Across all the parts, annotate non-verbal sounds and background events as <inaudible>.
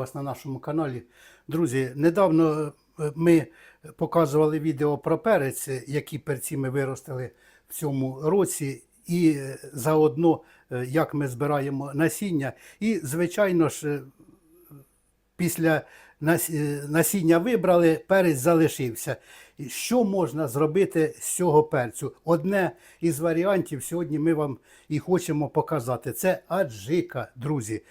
вас на нашому каналі. Друзі, недавно е, ми показували відео про перець, е, які перці ми виростили в цьому році, і е, заодно як ми збираємо насіння. І, звичайно ж, після насіння вибрали, перець залишився. Що можна зробити з цього перцю? Одне із варіантів сьогодні ми вам і хочемо показати. Це аджика, друзі.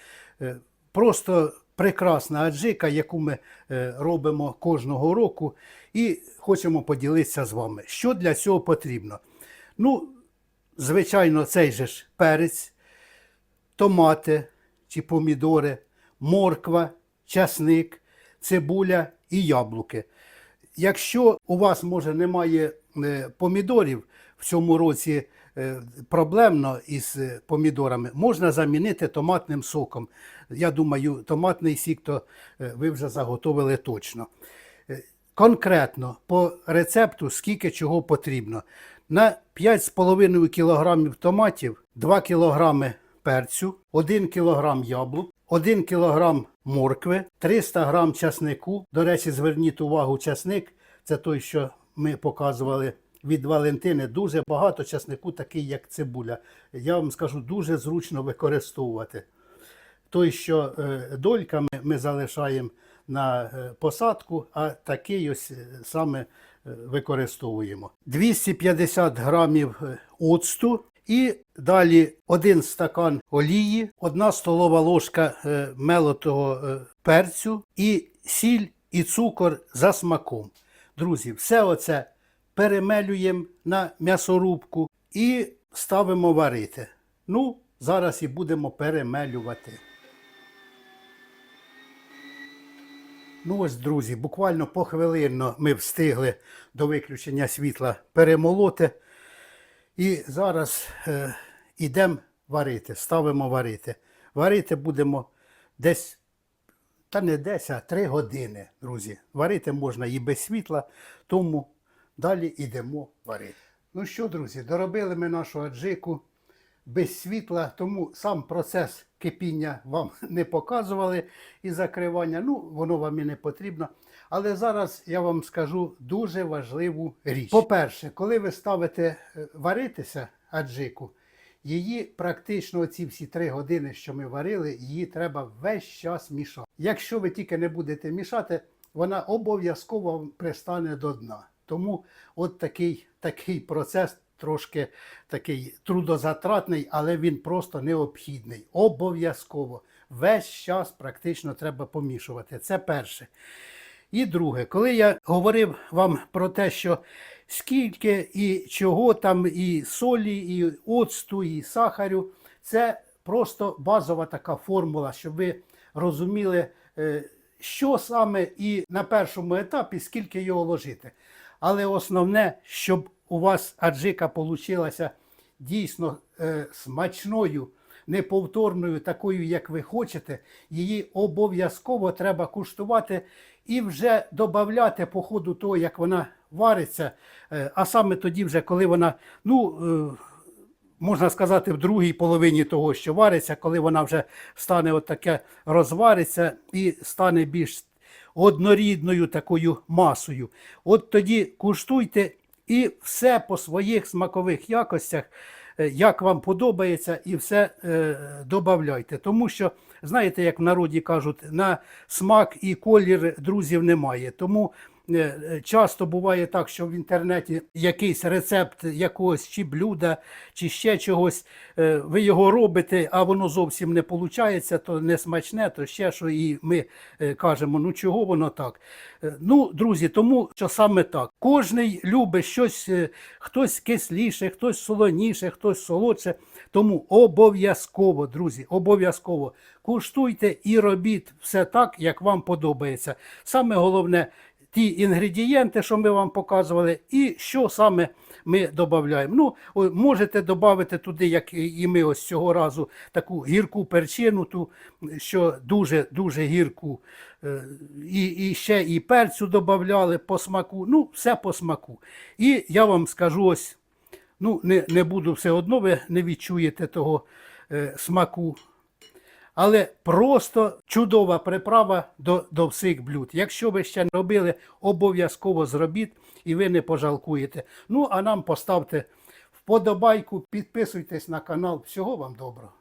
Просто прекрасна аджика, яку ми е, робимо кожного року, і хочемо поділитися з вами. Що для цього потрібно? Ну, звичайно, цей же ж перець, томати чи помідори, морква, часник, цибуля і яблуки. Якщо у вас, може, немає е, помідорів в цьому році проблемно із е, помідорами, можна замінити томатним соком. Я думаю, томатний сік то е, ви вже заготовили точно. Е, Конкретно по рецепту, скільки чого потрібно. На 5,5 кг томатів, 2 кг перцю, 1 кг яблук, 1 кг моркви, 300 г часнику. До речі, зверніть увагу, часник це той, що ми показували від Валентини. Дуже багато часнику, такий як цибуля. Я вам скажу, дуже зручно використовувати. Той, що е, дольками ми залишаємо на е, посадку, а такий ось е, саме використовуємо. 250 грамів оцту і далі один стакан олії, одна столова ложка мелотого перцю і сіль і цукор за смаком. Друзі, все оце перемелюємо на м'ясорубку і ставимо варити. Ну, зараз і будемо перемелювати. Ну ось, друзі, буквально похвилинно ми встигли до виключення світла перемолоти. І зараз е, ідемо варити, ставимо варити. Варити будемо десь, та не десь, а три години, друзі. Варити можна і без світла, тому далі йдемо варити. Ну що, друзі, доробили ми нашу аджику без світла, тому сам процес кипіння вам <laughs> не показували і закривання. Ну, воно вам і не потрібно. Але зараз я вам скажу дуже важливу річ. По-перше, коли ви ставите е, варитися аджику, її практично ці всі три години, що ми варили, її треба весь час мішати. Якщо ви тільки не будете мішати, вона обов'язково пристане до дна. Тому от такий, такий процес трошки такий трудозатратний, але він просто необхідний. Обов'язково. Весь час практично треба помішувати. Це перше. І друге, коли я говорив вам про те, що скільки і чого там, і солі, і оцту, і сахарю, це просто базова така формула, щоб ви розуміли, е, що саме і на першому етапі, скільки його ложити. Але основне, щоб у вас аджика получилася дійсно е, смачною, неповторною, такою, як ви хочете, її обов'язково треба куштувати і вже додати по ходу того, як вона вариться. Е, а саме тоді, вже коли вона, ну. Е, можна сказати, в другій половині того, що вариться, коли вона вже стане отаке розвариться і стане більш однорідною такою масою. От тоді куштуйте і все по своїх смакових якостях, е, як вам подобається, і все е, додавайте. Тому що, знаєте, як в народі кажуть, на смак і колір друзів немає. Тому часто буває так, що в інтернеті якийсь рецепт якогось чи блюда, чи ще чогось, е, ви його робите, а воно зовсім не виходить, то не смачне, то ще що, і ми е, кажемо, ну чого воно так. Е, Ну, друзі, тому що саме так. Кожний любить щось, е, хтось кисліше, хтось солоніше, хтось солодше. Тому обов'язково, друзі, обов'язково куштуйте і робіть все так, як вам подобається. Саме головне, ті інгредієнти, що ми вам показували, і що саме ми додаємо. Ну, можете додати туди, як і ми ось цього разу, таку гірку перчину, ту, що дуже-дуже гірку. Е, І, і ще і перцю додавали по смаку. Ну, все по смаку. І я вам скажу ось, ну, не, не буду все одно, ви не відчуєте того е, смаку. Але просто чудова приправа до, до всіх блюд. Якщо ви ще не робили, обов'язково зробіть і ви не пожалкуєте. Ну, а нам поставте вподобайку, підписуйтесь на канал. Всього вам доброго.